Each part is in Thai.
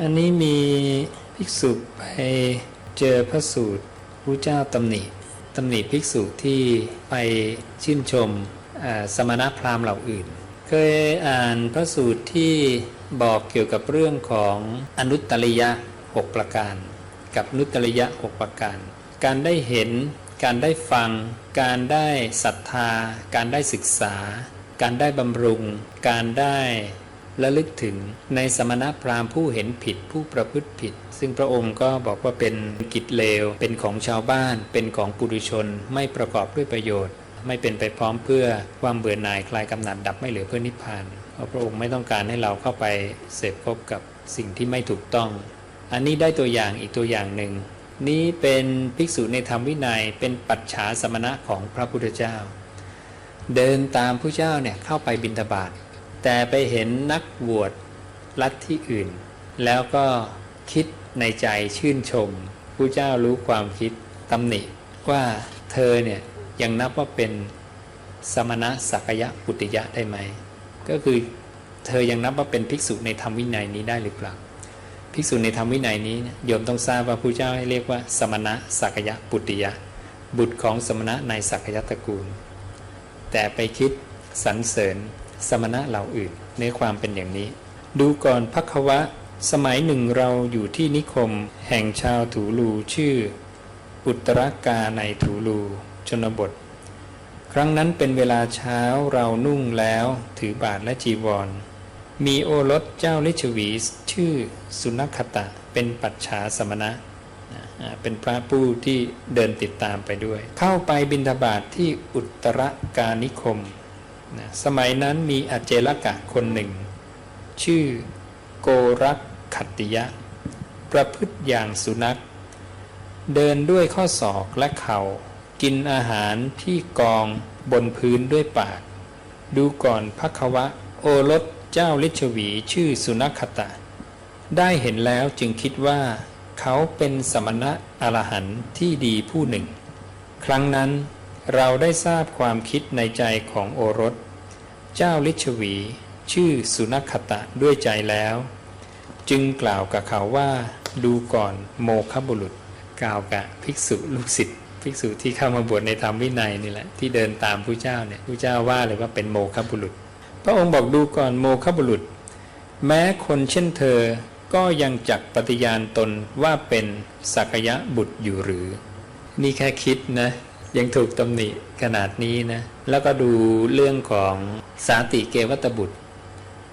อันนี้มีภิกษุไปเจอพระสูตรพระเจ้าตำหนิตำหนิภิกษุที่ไปชื่นชมสมณพราหมณ์เหล่าอื่น เคยอ่านพระสูตรที่บอกเกี่ยวกับเรื่องของอนุตตริยะ 6 ประการ กับนุตตริยะ 6 ประการ การได้เห็น การได้ฟัง การได้ศรัทธา การได้ศึกษา การได้บำรุง การได้ ระลึกถึงในสมณพราหมณ์ผู้เห็นผิดผู้ประพฤติผิด ซึ่งพระองค์ก็บอกว่าเป็นกิจเลว เป็นของชาวบ้าน เป็นของปุถุชน ไม่ประกอบด้วยประโยชน์ ไม่เป็นไปพร้อมเพื่อความเบื่อหน่ายคลายกำหนัดดับไม่เหลือเพื่อนิพพานเพราะพระองค์ไม่ต้องการให้เราเข้าไปเสพพบกับสิ่งที่ไม่ถูกต้อง อันนี้ได้ตัวอย่างอีกตัวอย่างหนึ่ง นี้เป็นภิกษุในธรรมวินัยเป็นปัจฉาสมณะของพระพุทธเจ้า เดินตามผู้เจ้าเนี่ยเข้าไปบิณฑบาต แต่ไปเห็นนักบวชลัทธิอื่น แล้วก็คิดในใจชื่นชมผู้เจ้ารู้ความคิดตำหนิว่าเธอเนี่ยยังนับว่าเป็นสมณะสักยะปุตติยะได้ไหม ก็คือเธอยังนับว่าเป็นภิกษุในธรรมวินัยนี้ได้หรือเปล่าภิกษุในธรรมวินัยนี้โยมต้องทราบว่าผู้เจ้าให้เรียกว่า สมณะสักยะปุตติยะ บุตรของสมณะในสักยะตระกูล แต่ไปคิดสรรเสริญ สมณะเหล่าอื่นในความเป็นอย่างนี้ ดูก่อนพักวะ สมัยหนึ่งเราอยู่ที่นิคม แห่งชาวถูลูชื่อ อุตรกาในถูลู ชนบท ครั้งนั้นเป็นเวลาเช้าเรานุ่งแล้วถือบาทและจีวร มีโอรสเจ้าลิชวีชื่อสุนัขตะเป็นปัจฉาสมณะเป็นพระผู้ที่เดินติดตามไปด้วย เข้าไปบิณฑบาตทที่อุตรกานิคม นะสมัยนั้นมีอเจลกะคนหนึ่ง ชื่อโกรักขัตติยะ ประพฤติอย่างสุนัข เดินด้วยข้อศอกและเข่า กินอาหารที่กองบนพื้นด้วยปาก ดูก่อนพักวะโอรสเจ้าลิชวีชื่อสุนัขตะ ได้เห็นแล้วจึงคิดว่า เขาเป็นสมณะอรหันต์ที่ดีผู้หนึ่ง ครั้งนั้น เราได้ทราบความคิดในใจของโอรส เจ้าลิชวี ชื่อสุนัขตะด้วยใจแล้ว จึงกล่าวกับเขาว่า ดูก่อนโมคบุรุษ กล่าวกับภิกษุลูกศิษย์ภิกษุที่เข้ามาบวชในธรรมวินัยนี่แหละที่เดินตามผู้เจ้าเนี่ยผู้เจ้าว่าเลยว่าเป็นโมคบุรุษ พระองค์บอกดูก่อนโมคบุรุษ แม้คนเช่นเธอก็ยังจักปฏิญาณตนว่าเป็นสักยะบุตรอยู่หรือ นี่แค่คิดนะ ยังถูกตำหนิขนาดนี้นะ แล้วก็ดูเรื่องของสาติเกวัตบุตร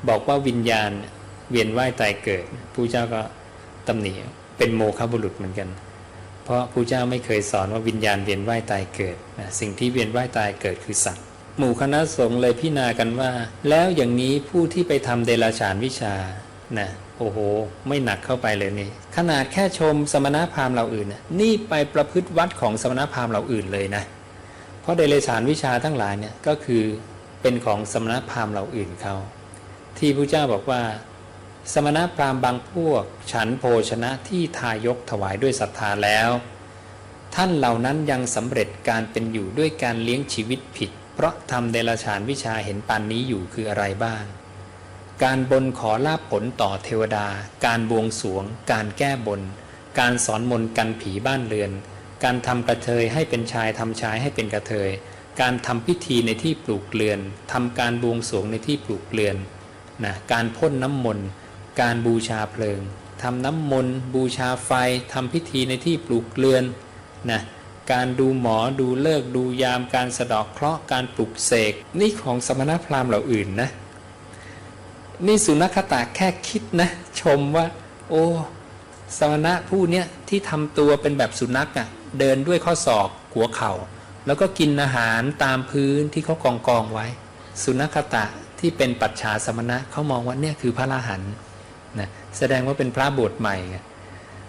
บอกว่าวิญญาณเวียนว่ายตายเกิดผู้เจ้าก็ตำหนิเป็นโมฆะบุรุษเหมือนกัน เพราะผู้เจ้าไม่เคยสอนว่าวิญญาณเวียนว่ายตายเกิดนะสิ่งที่เวียนว่ายตายเกิดคือสัตว์หมู่คณะสงฆ์เลยพิจารณากันว่า แล้วอย่างนี้ผู้ที่ไปทำเดรัจฉานวิชา นะโอ้โห ไม่หนักเข้าไปเลยนี่ ขนาดแค่ชมสมณพราหมณ์เหล่าอื่นนี่ไปประพฤติวัดของสมณพราหมณ์เหล่าอื่นเลยนะ เพราะเดรัจฉานวิชาทั้งหลายเนี่ยก็คือเป็นของสมณพราหมณ์เหล่าอื่นเขาที่พระเจ้าบอกว่า สมณพราหมณ์บางพวก ฉันโภชนะที่ทายกถวายด้วยศรัทธาแล้ว ท่านเหล่านั้นยังสำเร็จการเป็นอยู่ด้วยการเลี้ยงชีวิตผิด เพราะทำเดรัจฉานวิชาเห็นปานนี้อยู่คืออะไรบ้าง การบนขอลาบผลต่อเทวดา การบวงสวง การแก้บน การสอนมนกันผีบ้านเรือน การทำกระเทยให้เป็นชายทำชายให้เป็นกระเทย การทำพิธีในที่ปลูกเรือนทำการบวงสวงในที่ปลูกเรือนนะการพ่นน้ำมนต์ การบูชาเพลิงทำน้ำมนต์ บูชาไฟทำพิธีในที่ปลูกเรือนนะการดูหมอดูเลิกดูยาม การสะดอกเคราะห์การปลุกเสกนี่ของสมณพราหมณ์เหล่าอื่นนะ นี่สุนัขตาแค่คิดนะ ชมว่า โอ้สมณะผู้เนี้ยที่ทำตัวเป็นแบบสุนัขอะ่ะ เดินด้วยข้อศอกหัวเข่า แล้วก็กินอาหารตามพื้นที่เขากองกองไว้ สุนัขตะที่เป็นปัจฉาสมณะเขามองว่าเนี่ยคือพระราหันนะแสดงว่าเป็นพระบวชใหม่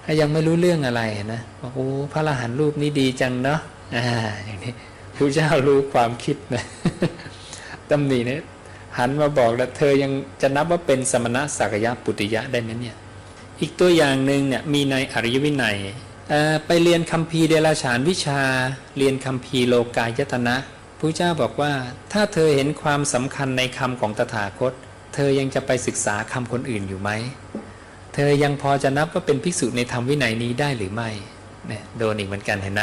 ถ้ายังไม่รู้เรื่องอะไรนะโอ้พระอรหันรูปนี้ดีจังเนาะอ่าอย่างนี้พระเจ้ารู้ความคิดนะตำหนิเนี่ย หันมาบอกแล้วเธอยังจะนับว่าเป็นสมณะสักยะปุติยะได้ไหมเนี่ย อีกตัวอย่างหนึ่งเนี่ยมีในอริยวินัยไปเรียนคัมภีเดลฉานวิชา เรียนคัมภีโลกายตนะพระเจ้าบอกว่าถ้าเธอเห็นความสำคัญในคำของตถาคต เธอยังจะไปศึกษาคำคนอื่นอยู่ไหม เธอยังพอจะนับว่าเป็นภิกษุในธรรมวินัยนี้ได้หรือไม่เนี่ยโดนอีกเหมือนกันเห็นไหม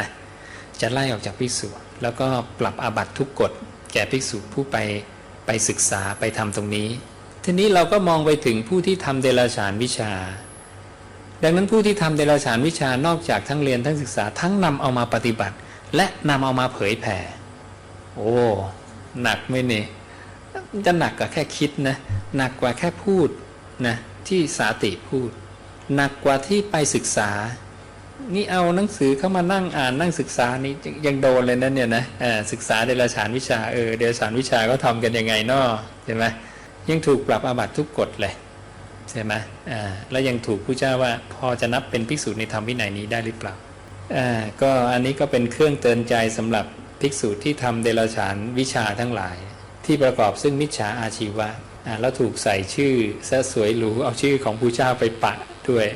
จะไล่ออกจากภิกษุ แล้วก็ปรับอาบัตทุกกฎแก่ภิกษุผู้ไป ไปศึกษาไปทำตรงนี้ ทีนี้เราก็มองไปถึงผู้ที่ทำเดลฉานวิชา ดังนั้นผู้ที่ทำเดลฉานวิชานอกจากทั้งเรียนทั้งศึกษาทั้งนำเอามาปฏิบัติ และนำเอามาเผยแผ่ โอ้หนักไหมเนี่ยจะหนักกว่าแค่คิดนะหนักกว่าแค่พูดนะที่สาติพูด หนักกว่าที่ไปศึกษา นี่เอาหนังสือเข้ามานั่งอ่านนั่งศึกษานี่ยังโดนเลยนะเนี่ยนะศึกษาเดลฉานวิชาเออเดลฉานวิชาก็ทำกันยังไงเนาะใช่ไหมยังถูกปรับอาบัติทุกกฎเลยใช่ไหมอ่าแล้วยังถูกผู้เจ้าว่าพอจะนับเป็นภิกษุในธรรมวินัยนี้ได้หรือเปล่าอ่าก็อันนี้ก็เป็นเครื่องเตือนใจสำหรับภิกษุที่ทำเดลฉานวิชาทั้งหลาย ที่ประกอบซึ่งมิจฉาอาชีวะอ่าแล้วถูกใส่ชื่อซะสวยหรูเอาชื่อของผู้เจ้าไปปะด้วย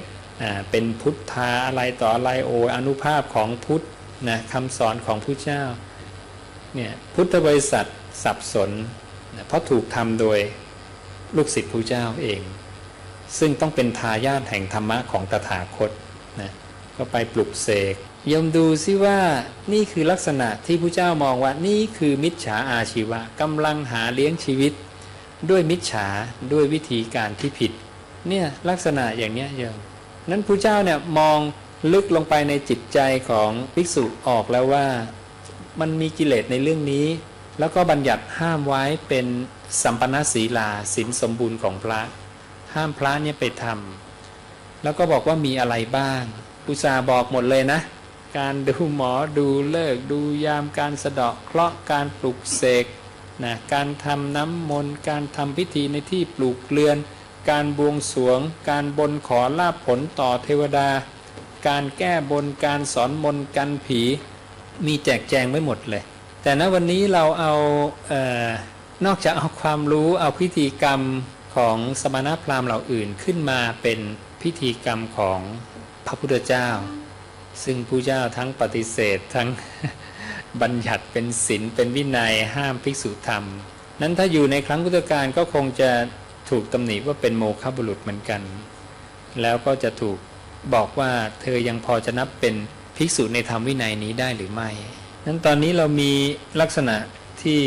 เป็นพุทธาอะไรต่ออะไรโออนุภาพของพุทธนะคำสอนของผู้เจ้าเนี่ยพุทธบริษัทสับสนนะเพราะถูกทำโดยลูกศิษย์ผู้เจ้าเอง ซึ่งต้องเป็นทายาทแห่งธรรมะของตถาคตนะก็ไปปลุกเสกยมดูซิว่านี่คือลักษณะที่ผู้เจ้ามองว่านี่คือมิจฉาอาชีวะกำลังหาเลี้ยงชีวิต ด้วยมิจฉาด้วยวิธีการที่ผิดเนี่ยลักษณะอย่างเนี้ยโยม นั้นผู้เจ้าเนี่ยมองลึกลงไปในจิตใจของภิกษุออกแล้วว่ามันมีกิเลสในเรื่องนี้ แล้วก็บัญญัติห้ามไว้เป็นสัมปนาศีลาศีลสมบูรณ์ของพระ ห้ามพระเนี่ยไปทำแล้วก็บอกว่ามีอะไรบ้างอุตสาบอกหมดเลยนะ การดูหมอดูเลิกดูยามการสะเดาะเคราะห์การปลุกเสกนะการทำน้ำมนต์การทำพิธีในที่ปลูกเรือน การบวงสรวง การบนขอลาภผลต่อเทวดา การแก้บนการสอนมนกันผี มีแจกแจงไว้หมดเลย แต่ณวันนี้เราเอาเออนอกจากเอาความรู้เอาพิธีกรรมของสมณพราหมณ์เหล่าอื่นขึ้นมาเป็นพิธีกรรมของพระพุทธเจ้า ซึ่งผู้เจ้าทั้งปฏิเสธทั้งบัญญัติเป็นศีลเป็นวินัยห้ามภิกษุธรรม นั้นถ้าอยู่ในครั้งพุทธกาลก็คงจะ ถูกตำหนิว่าเป็นโมฆะบุรุษเหมือนกัน แล้วก็จะถูกบอกว่าเธอยังพอจะนับเป็นภิกษุในธรรมวินัยนี้ได้หรือไม่ นั้นตอนนี้เรามีลักษณะที่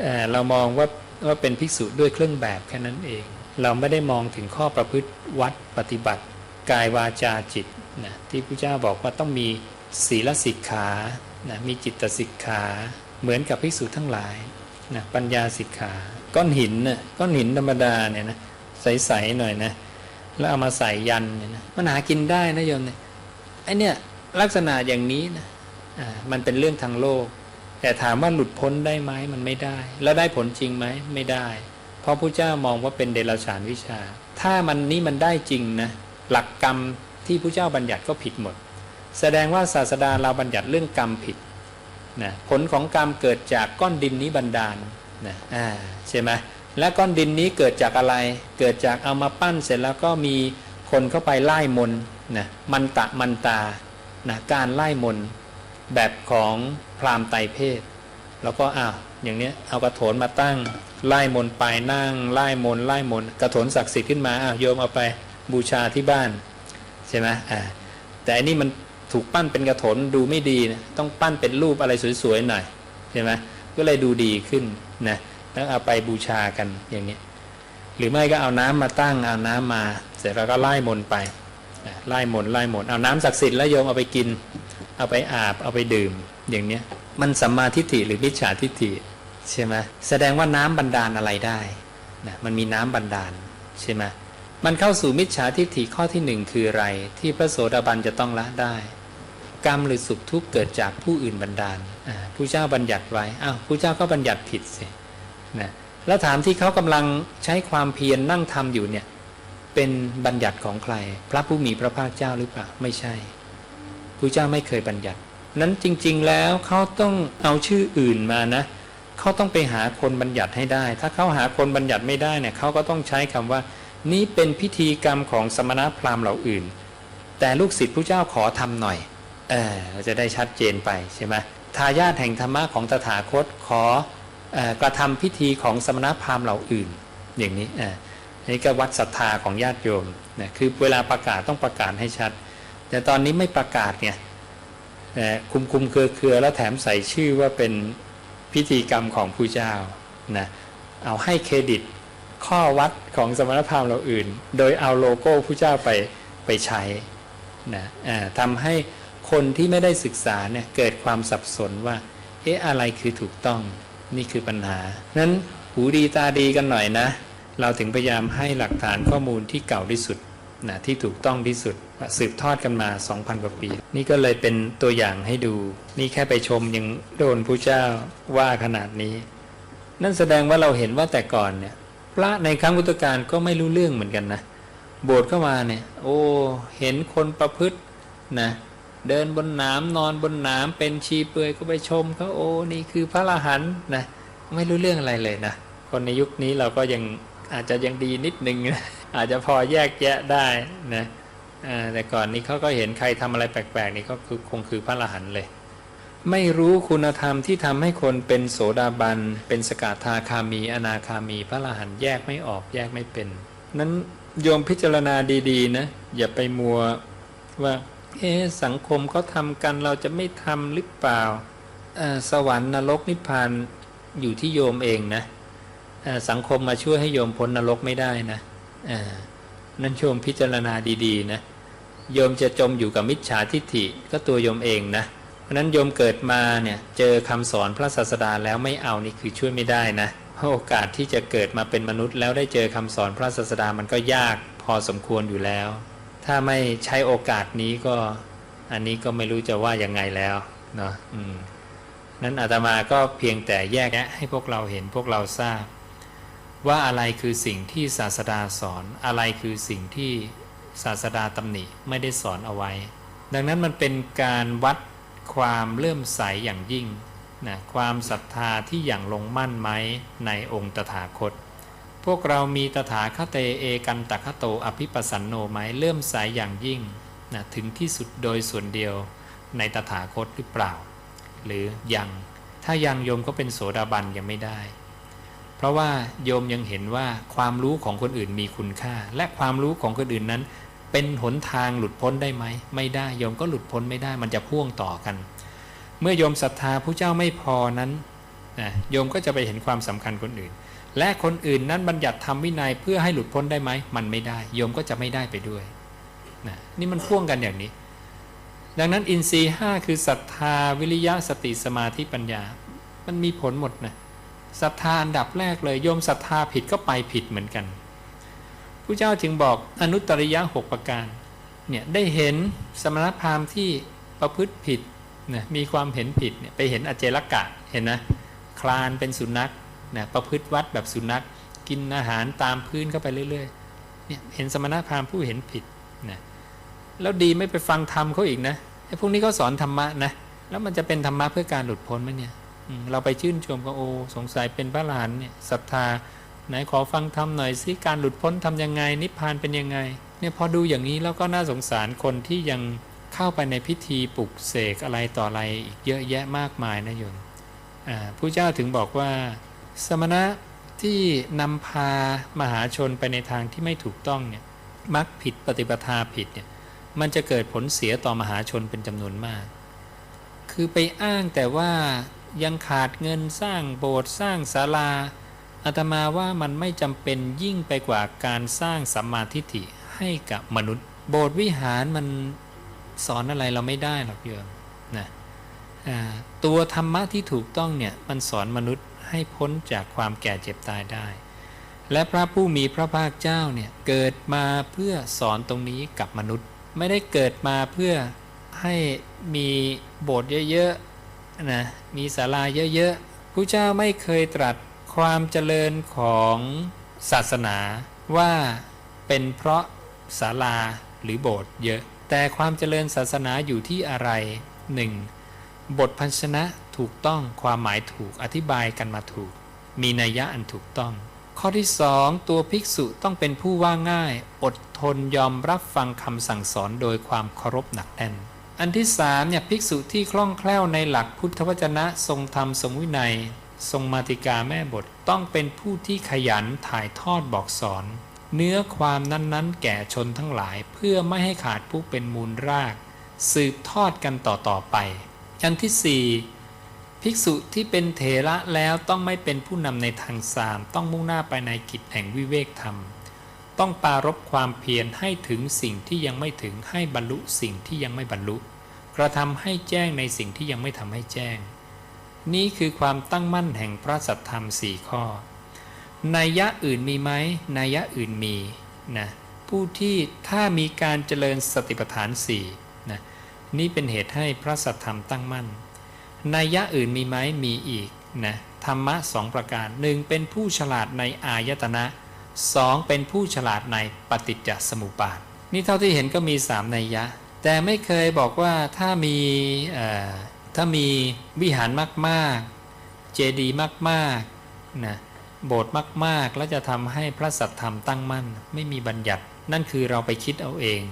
เเรามองว่าว่าเป็นภิกษุด้วยเครื่องแบบแค่นั้นเอง เราไม่ได้มองถึงข้อประพฤติวัดปฏิบัติ กายวาจาจิตนะที่พระเจ้าบอกว่าต้องมีศีลสิกขานะมีจิตสิกขา เหมือนกับภิกษุทั้งหลายนะปัญญาสิกขา ก้อนหินน่ะก้อนหินธรรมดาเนี่ยนะใสๆหน่อยนะแล้วเอามาใส่ยันเนี่ยนะมันหากินได้นะโยมเนี่ยไอเนี่ยลักษณะอย่างนี้นะอ่ามันเป็นเรื่องทางโลก แต่ถามว่าหลุดพ้นได้ไหมมันไม่ได้ แล้วได้ผลจริงไหมไม่ได้ เพราะพระเจ้ามองว่าเป็นเดรัจฉานวิชา ถ้ามันนี้มันได้จริงนะหลักกรรมที่พระเจ้าบัญญัติก็ผิดหมด แสดงว่าศาสดาเราบัญญัติเรื่องกรรมผิดนะผลของกรรมเกิดจากก้อนดินนี้บันดาล นะอ่าใช่ไหมและก้อนดินนี้เกิดจากอะไร เกิดจากเอามาปั้นเสร็จแล้วก็มีคนเข้าไปไล่มน์นะมันตะมันตานะการไล่มน์แบบของพราหมณ์ไตเพศ แล้วก็อ้าวอย่างเนี้ยเอากระโถนมาตั้งไล่มน์ไปนั่งไล่มน์ไล่มน์กระโถนศักดิ์สิทธิ์ขึ้นมาอ้าวโยมเอาไปบูชาที่บ้านใช่ไหมอ่าแต่อันนี้มันถูกปั้นเป็นกระโถนดูไม่ดีนะต้องปั้นเป็นรูปอะไรสวยๆหน่อยใช่ไหม ก็เลยดูดีขึ้นนะแล้วเอาไปบูชากันอย่างนี้หรือไม่ก็เอาน้ำมาตั้งเอาน้ำมา เสร็จแล้วก็ไล่มนไปไล่มนไล่มนเอาน้ำศักดิ์สิทธิ์แล้วโยมเอาไปกิน เอาไปอาบเอาไปดื่มอย่างเนี้ยมันสัมมาทิฏฐิหรือมิจฉาทิฏฐิใช่ไหมแสดงว่าน้ำบันดาลอะไรได้นะมันมีน้ำบันดาลใช่ไหมมันเข้าสู่มิจฉาทิฏฐิข้อที่หนึ่งคืออะไร ที่พระโสดาบันจะต้องละได้ กรรมหรือสุขทุกข์เกิดจากผู้อื่นบันดาลผู้เจ้าบัญญัติไว้อ้าวผู้เจ้าก็บัญญัติผิดสินะแล้วถามที่เขากำลังใช้ความเพียรนนั่งทำอยู่เนี่ยเป็นบัญญัติของใคร พระผู้มีพระภาคเจ้าหรือเปล่าไม่ใช่ผู้เจ้าไม่เคยบัญญัติ นั้นจริง ๆแล้วเขาต้องเอาชื่ออื่นมานะเขาต้องไปหาคนบัญญัติให้ได้ ถ้าเขาหาคนบัญญัติไม่ได้เนี่ยเขาก็ต้องใช้คำว่า นี่เป็นพิธีกรรมของสมณพราหมณ์เหล่าอื่น แต่ลูกศิษย์ผู้เจ้าขอทำหน่อย เออเราจะได้ชัดเจนไปใช่ไหมทายาทแห่งธรรมะของตถาคตขออกระทำพิธีของสมณพราหมณ์เหล่าอื่น อย่างนี้เออนี่ก็วัดศรัทธาของญาติโยมนะคือเวลาประกาศต้องประกาศให้ชัด แต่ตอนนี้ไม่ประกาศไงนะคุมคุมเครือเครือแล้วแถมใส่ชื่อว่าเป็นพิธีกรรมของผู้เจ้านะเอาให้เครดิตข้อวัดของสมณพราหมณ์เราอื่น โดยเอาโลโก้ผู้เจ้าไปไปใช้นะทำให้ คนที่ไม่ได้ศึกษาเนี่ยเกิดความสับสนว่า เอ๊ะอะไรคือถูกต้องนี่คือปัญหา นั้นหูดีตาดีกันหน่อยนะ เราถึงพยายามให้หลักฐานข้อมูลที่เก่าที่สุดนะที่ถูกต้องที่สุดสืบทอดกันมา 2,000 กว่าปี นี่ก็เลยเป็นตัวอย่างให้ดู นี่แค่ไปชมยังโดนผู้เจ้าว่าขนาดนี้ นั่นแสดงว่าเราเห็นว่าแต่ก่อนเนี่ยพระในครั้งพุทธกาลก็ไม่รู้เรื่องเหมือนกันนะ โบสถ์เข้ามาเนี่ย โอ้ เห็นคนประพฤตินะ เดินบนน้ำนอนบนน้ำเป็นชีเปลือยก็ไปชมเขาโอ้นี่คือพระอรหันนะไม่รู้เรื่องอะไรเลยนะคนในยุคนี้เราก็ยังอาจจะยังดีนิดนึงนะอาจจะพอแยกแยะได้นะแต่ก่อนนี้เขาก็เห็นใครทำอะไรแปลกๆนี่ก็คือคงคือพระอรหันเลย ไม่รู้คุณธรรมที่ทำให้คนเป็นโสดาบัน เป็นสกทาคามี อนาคามี พระอรหันแยกไม่ออกแยกไม่เป็น นั้นโยมพิจารณาดีๆนะอย่าไปมัวว่า เอ๊สังคมเขาทำกันเราจะไม่ทำหรือเปล่า สวรรค์นรกนิพพานอยู่ที่โยมเองนะสังคมมาช่วยให้โยมพ้นนรกไม่ได้นะอ่นั่นโยมพิจารณาดีๆนะโยมจะจมอยู่กับมิจฉาทิฏฐิก็ตัวโยมเองนะเพราะนั้นโยมเกิดมาเนี่ยเจอคำสอนพระศาสดาแล้วไม่เอานี่คือช่วยไม่ได้นะโอกาสที่จะเกิดมาเป็นมนุษย์แล้วได้เจอคำสอนพระศาสดามันก็ยากพอสมควรอยู่แล้ว ถ้าไม่ใช้โอกาสนี้ก็อันนี้ก็ไม่รู้จะว่ายังไงแล้วเนาะนั้นอาตมาก็เพียงแต่แยกแยะให้พวกเราเห็นพวกเราทราบ ว่าอะไรคือสิ่งที่ศาสดาสอน อะไรคือสิ่งที่ศาสดาตำหนิไม่ได้สอนเอาไว้ ดังนั้นมันเป็นการวัดความเลื่อมใสอย่างยิ่งนะความศรัทธาที่อย่างลงมั่นไหมในองค์ตถาคต พวกเรามีตถาคตเอกันตคโตอภิปสันโนไหมเลื่อมใสอย่างยิ่งนะถึงที่สุดโดยส่วนเดียวในตถาคตหรือเปล่า หรือยัง ถ้ายังโยมก็เป็นโสดาบันยังไม่ได้ เพราะว่าโยมยังเห็นว่าความรู้ของคนอื่นมีคุณค่า และความรู้ของคนอื่นนั้น เป็นหนทางหลุดพ้นได้ไหม ไม่ได้โยมก็หลุดพ้นไม่ได้มันจะพ่วงต่อกัน เมื่อโยมศรัทธาผู้เจ้าไม่พอนั้นนะโยมก็จะไปเห็นความสำคัญคนอื่น และคนอื่นนั้นบัญญัติทำวินัยเพื่อให้หลุดพ้นได้ไหม มันไม่ได้ โยมก็จะไม่ได้ไปด้วยนะนี่มันพ่วงกันอย่างนี้ ดังนั้นอินทรีย์ห้าคือศรัทธาวิริยะสติสมาธิปัญญา มันมีผลหมดนะศรัทธาอันดับแรกเลยโยมศรัทธาผิดก็ไปผิดเหมือนกันผู้เจ้าจึงบอกอนุตริยะหกประการเนี่ยได้เห็นสมณพราหมณ์ที่ประพฤติผิดนะมีความเห็นผิดเนี่ยไปเห็นอเจรกะเห็นนะคลานเป็นสุนัข นะประพฤติวัดแบบสุนัขกินอาหารตามพื้นเข้าไปเรื่อยๆเนี่ยเห็นสมณพราหมณ์ผู้เห็นผิดนะแล้วดีไม่ไปฟังธรรมเขาอีกนะไอ้พวกนี้ก็สอนธรรมะนะแล้วมันจะเป็นธรรมะเพื่อการหลุดพ้นไหมเนี่ยเราไปชื่นชมก็โอ้สงสัยเป็นพระหลานเนี่ยศรัทธาไหนขอฟังธรรมหน่อยสิการหลุดพ้นทำยังไง นิพพานเป็นยังไงเนี่ยพอดูอย่างนี้แล้วก็น่าสงสารคนที่ยังเข้าไปในพิธีปลุกเสกอะไรต่ออะไรอีกเยอะแยะมากมายนะโยมอ่าผู้เจ้าถึงบอกว่า สมณะที่นำพามหาชนไปในทางที่ไม่ถูกต้องเนี่ยมักผิดปฏิปทาผิดเนี่ยมันจะเกิดผลเสียต่อมหาชนเป็นจำนวนมาก คือไปอ้างแต่ว่ายังขาดเงินสร้างโบสถ์สร้างศาลาอาตมาว่ามันไม่จำเป็นยิ่งไปกว่าการสร้างสัมมาทิฏฐิให้กับมนุษย์ โบสถ์วิหารมันสอนอะไรเราไม่ได้หรอกโยมนะอ่าตัวธรรมะที่ถูกต้องเนี่ยมันสอนมนุษย์ ให้พ้นจากความแก่เจ็บตายได้ และพระผู้มีพระภาคเจ้าเนี่ยเกิดมาเพื่อสอนตรงนี้กับมนุษย์ ไม่ได้เกิดมาเพื่อให้มีโบสถ์เยอะๆนะมีศาลาเยอะๆผู้เจ้าไม่เคยตรัสความเจริญของศาสนาว่าเป็นเพราะศาลาหรือโบสถ์เยอะ แต่ความเจริญศาสนาอยู่ที่อะไรหนึ่งบทพันชนะ ถูกต้องความหมายถูกอธิบายกันมาถูก มีนัยยะอันถูกต้อง ข้อที่สองตัวภิกษุต้องเป็นผู้ว่าง่าย อดทนยอมรับฟังคำสั่งสอนโดยความเคารพหนักแน่น อันที่สามเนี่ยภิกษุที่คล่องแคล่วในหลักพุทธวจนะทรงธรรมทรงวินัย ทรงมาติกาแม่บทต้องเป็นผู้ที่ขยันถ่ายทอดบอกสอน เนื้อความนั้นๆ แก่ชนทั้งหลายเพื่อไม่ให้ขาดผู้เป็นมูลราก สืบทอดกันต่อๆไปอันที่สี่ ภิกษุที่เป็นเถระแล้วต้องไม่เป็นผู้นำในทางสามต้องมุ่งหน้าไปในกิจแห่งวิเวกธรรม ต้องปรารบความเพียรให้ถึงสิ่งที่ยังไม่ถึงให้บรรลุสิ่งที่ยังไม่บรรลุ กระทำให้แจ้งในสิ่งที่ยังไม่ทำให้แจ้ง นี่คือความตั้งมั่นแห่งพระสัทธรรมสี่ข้อนัยยะอื่นมีไหมนัยยะอื่นมีนะผู้ที่ถ้ามีการเจริญสติปัฏฐานสี่นะนี่เป็นเหตุให้พระสัทธรรมตั้งมั่น นัยยะอื่นมีไหมมีอีกนะธรรมะสองประการหนึ่งเป็นผู้ฉลาดในอายตนะสองเป็นผู้ฉลาดในปฏิจจสมุปบาทนี่เท่าที่เห็นก็มีสามนัยยะ แต่ไม่เคยบอกว่าถ้ามีถ้ามีวิหารมากๆ เจดีย์มากๆนะโบสถ์มากๆ แล้วจะทำให้พระสัทธรรมตั้งมั่น ไม่มีบัญญัติ นั่นคือเราไปคิดเอาเอง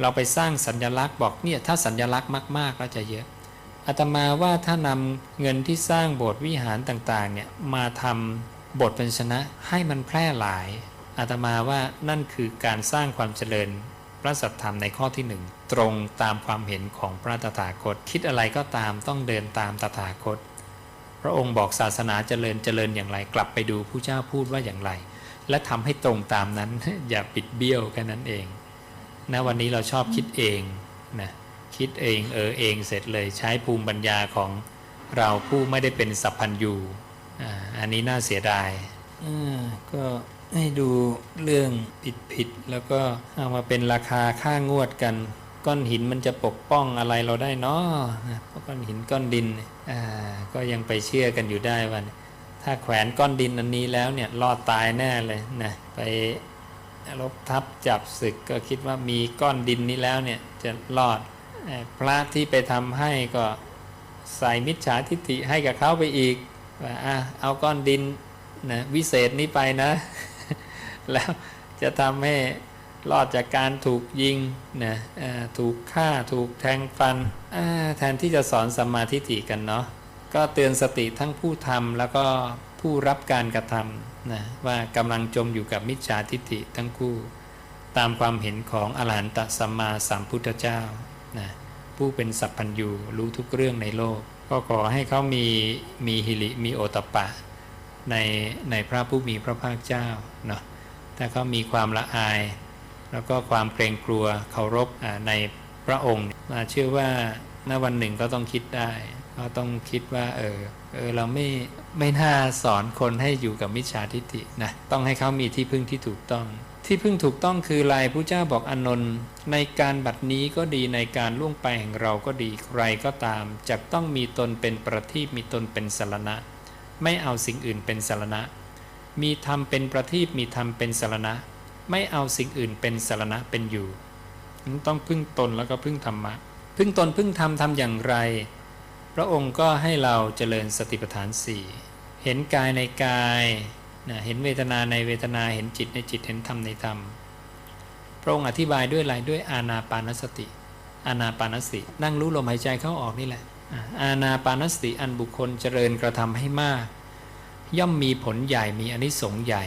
เราไปสร้างสัญญลักษณ์บอกเนี่ยถ้าสัญญลักษณ์มากๆ ก็จะเยอะ อาตมาว่าถ้านำเงินที่สร้างโบสถ์วิหารต่างๆเนี่ยมาทำบทเป็นชนะให้มันแพร่หลายอาตมาว่านั่นคือการสร้างความเจริญพระสัทธรรมในข้อที่หนึ่งตรงตามความเห็นของพระตถาคต คิดอะไรก็ตามต้องเดินตามตถาคต พระองค์บอกศาสนาเจริญเจริญอย่างไร กลับไปดูผู้เจ้าพูดว่าอย่างไร และทำให้ตรงตามนั้นอย่าปิดเบี้ยวแค่นั้นเองนะวันนี้เราชอบคิดเองนะ คิดเองเออเองเสร็จเลยใช้ภูมิปัญญาของเราผู้ไม่ได้เป็นสัพพัญญูอ่าอันนี้น่าเสียดายอ่าก็ให้ดูเรื่องผิดผิดแล้วก็เอามาเป็นราคาค่างวดกัน ก้อนหินมันจะปกป้องอะไรเราได้เนาะเพราะก้อนหินก้อนดินอ่าก็ยังไปเชื่อกันอยู่ได้ว่าถ้าแขวนก้อนดินอันนี้แล้วเนี่ยรอดตายแน่เลยนะไปรบทับจับศึกก็คิดว่ามีก้อนดินนี้แล้วเนี่ยจะรอด พระที่ไปทำให้ก็ใส่มิจฉาทิฏฐิให้กับเขาไปอีกว่าอะเอาก้อนดินนะวิเศษนี้ไปนะ แล้วจะทำให้รอดจากการถูกยิงนะถูกฆ่าถูกแทงฟันแทนที่จะสอนสัมมาทิฏฐิกันเนาะก็เตือนสติทั้งผู้ทำแล้วก็ผู้รับการกระทำนะว่ากำลังจมอยู่กับมิจฉาทิฏฐิทั้งคู่ ตามความเห็นของอรหันตสัมมาสัมพุทธเจ้า นะผู้เป็นสัพพัญญูรู้ทุกเรื่องในโลก ก็ขอให้เขามีมีหิริมีโอตปะ ในในพระผู้มีพระภาคเจ้าเนาะถ้าเขามีความละอาย แล้วก็ความเกรงกลัวเคารพในพระองค์มาเชื่อว่าณวันหนึ่งก็ต้องคิดได้ ก็ต้องคิดว่าเออเออเราไม่ไม่น่าสอนคนให้อยู่กับมิจฉาทิฏฐินะต้องให้เขามีที่พึ่งที่ถูกต้อง ที่พึ่งถูกต้องคือลายพระเจ้าบอกอนนท์ในการบัดนี้ก็ดีในการล่วงไปแห่งเราก็ดีใครก็ตามจะต้องมีตนเป็นประทีปมีตนเป็นสารณะ ไม่เอาสิ่งอื่นเป็นสารณะ มีธรรมเป็นประทีปมีธรรมเป็นสารณะ ไม่เอาสิ่งอื่นเป็นสารณะเป็นอยู่ต้องพึ่งตนแล้วก็พึ่งธรรมะ พึ่งตนพึ่งธรรมทำอย่างไร พระองค์ก็ให้เราเจริญสติปัฏฐานสี่เห็นกายในกาย นะเห็นเวทนาในเวทนาเห็นจิตในจิตเห็นธรรมในธรรม พระองค์อธิบายด้วยอะไรด้วยอาณาปานสติ อาณาปานสติ นั่งรู้ลมหายใจเข้าออกนี่แหละ อาณาปานสติอันบุคคลเจริญกระทำให้มาก ย่อมมีผลใหญ่มีอนิสงส์ใหญ่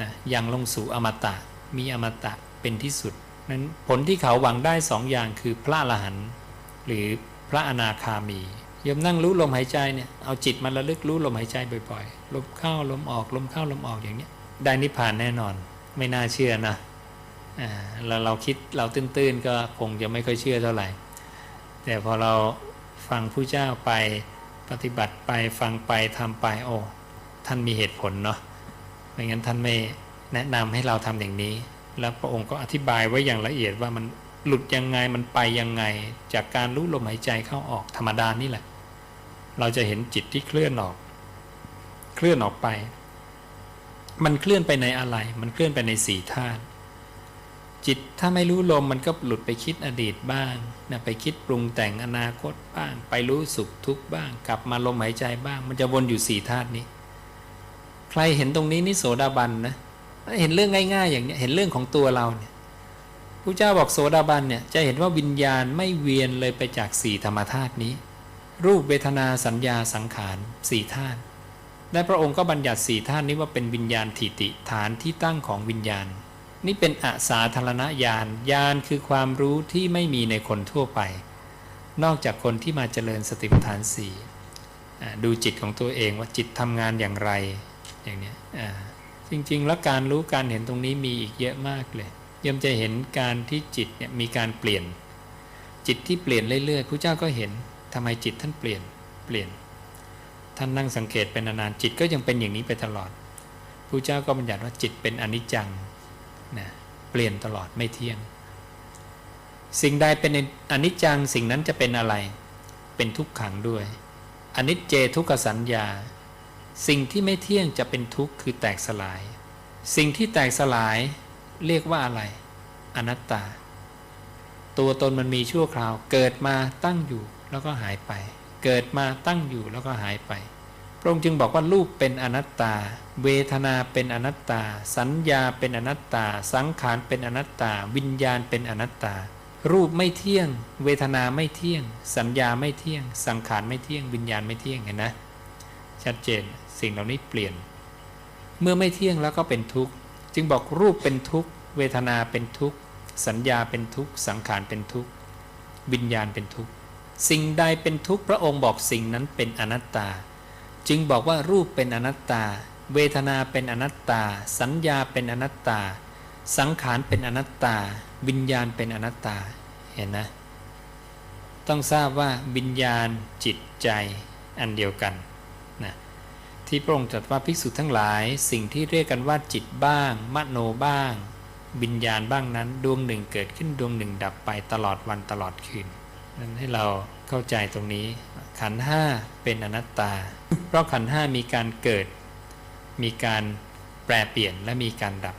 นะยังลงสู่อมตะมีอมตะเป็นที่สุดนั้นผลที่เขาหวังได้สองอย่างคือพระอรหันต์หรือพระอนาคามี โยมนั่งรู้ลมหายใจเนี่ยเอาจิตมาระลึกรู้ลมหายใจบ่อยๆลมเข้าลมออกลมเข้าลมออกอย่างเนี้ยได้นิพพานแน่นอนไม่น่าเชื่อนะอ่าเราเราคิดเราตื้นๆก็คงจะไม่ค่อยเชื่อเท่าไหร่ แต่พอเราฟังผู้เจ้าไปปฏิบัติไปฟังไปทำไปโอ้ท่านมีเหตุผลเนาะไม่งั้นท่านไม่แนะนำให้เราทำอย่างนี้ แล้วพระองค์ก็อธิบายไว้อย่างละเอียดว่ามัน หลุดยังไงมันไปยังไง จากการรู้ลมหายใจเข้าออกธรรมดานี่แหละ เราจะเห็นจิตที่เคลื่อนออก เคลื่อนออกไป มันเคลื่อนไปในอะไร มันเคลื่อนไปในสี่ธาตุจิตถ้าไม่รู้ลมมันก็หลุดไปคิดอดีตบ้างนะไปคิดปรุงแต่งอนาคตบ้าง ไปรู้สุขทุกข์บ้าง กลับมาลมหายใจบ้าง มันจะวนอยู่สี่ธาตุนี้ ใครเห็นตรงนี้นี่โสดาบันนะเห็นเรื่องง่าย ๆ อย่างนี้เห็นเรื่องของตัวเราเนี่ย พระเจ้าบอกโสดาบันเนี่ยจะเห็นว่าวิญญาณไม่เวียนเลยไปจากสี่ธรรมธาตุนี้ รูปเวทนาสัญญาสังขารสี่ธาตุและพระองค์ก็บัญญัติสี่ท่านนี้ว่าเป็นวิญญาณถิติฐานที่ตั้งของวิญญาณ นี่เป็นอสาธารณญาณญาณคือความรู้ที่ไม่มีในคนทั่วไป นอกจากคนที่มาเจริญสติปัฏฐานสี่ดูจิตของตัวเองว่าจิตทำงานอย่างไรอย่างนี้จริงๆ แล้วการรู้การเห็นตรงนี้มีอีกเยอะมากเลย ยมจะเห็นการที่จิตเนี่ยมีการเปลี่ยน จิตที่เปลี่ยนเรื่อยๆพระเจ้าก็เห็นทำไมจิตท่านเปลี่ยนเปลี่ยน ท่านนั่งสังเกตเป็นนานๆจิตก็ยังเป็นอย่างนี้ไปตลอดพระเจ้าก็บัญญัติว่าจิตเป็นอนิจจังนะเปลี่ยนตลอดไม่เที่ยง สิ่งใดเป็นอนิจจังสิ่งนั้นจะเป็นอะไร เป็นทุกขังด้วยอนิจเจทุกขสัญญา สิ่งที่ไม่เที่ยงจะเป็นทุกข์คือแตกสลาย สิ่งที่แตกสลาย เรียกว่าอะไร อนัตตา ตัวตนมันมีชั่วคราว เกิดมาตั้งอยู่แล้วก็หายไป เกิดมาตั้งอยู่แล้วก็หายไป พระองค์จึงบอกว่ารูปเป็นอนัตตา เวทนาเป็นอนัตตา สัญญาเป็นอนัตตา สังขารเป็นอนัตตา วิญญาณเป็นอนัตตา รูปไม่เที่ยง เวทนาไม่เที่ยง สัญญาไม่เที่ยง สังขารไม่เที่ยง วิญญาณไม่เที่ยงเห็นนะ ชัดเจนสิ่งเหล่านี้เปลี่ยน เมื่อไม่เที่ยงแล้วก็เป็นทุกข์ จึงบอกรูปเป็นทุกข์เวทนาเป็นทุกข์สัญญาเป็นทุกข์สังขารเป็นทุกข์วิญญาณเป็นทุกข์สิ่งใดเป็นทุกข์พระองค์บอกสิ่งนั้นเป็นอนัตตา จึงบอกว่ารูปเป็นอนัตตา เวทนาเป็นอนัตตา สัญญาเป็นอนัตตา สังขารเป็นอนัตตา วิญญาณเป็นอนัตตาเห็นนะต้องทราบว่าวิญญาณจิตใจอันเดียวกัน ที่พระองค์ตรัสว่าภิกษุทั้งหลาย สิ่งที่เรียกกันว่าจิตบ้าง มโนบ้างบิญญาณบ้างนั้น ดวงหนึ่งเกิดขึ้นดวงหนึ่งดับไปตลอดวันตลอดคืนนั้นให้เราเข้าใจตรงนี้ ขันห้าเป็นอนัตตา เพราะขันห้ามีการเกิด มีการแปรเปลี่ยนและมีการดับ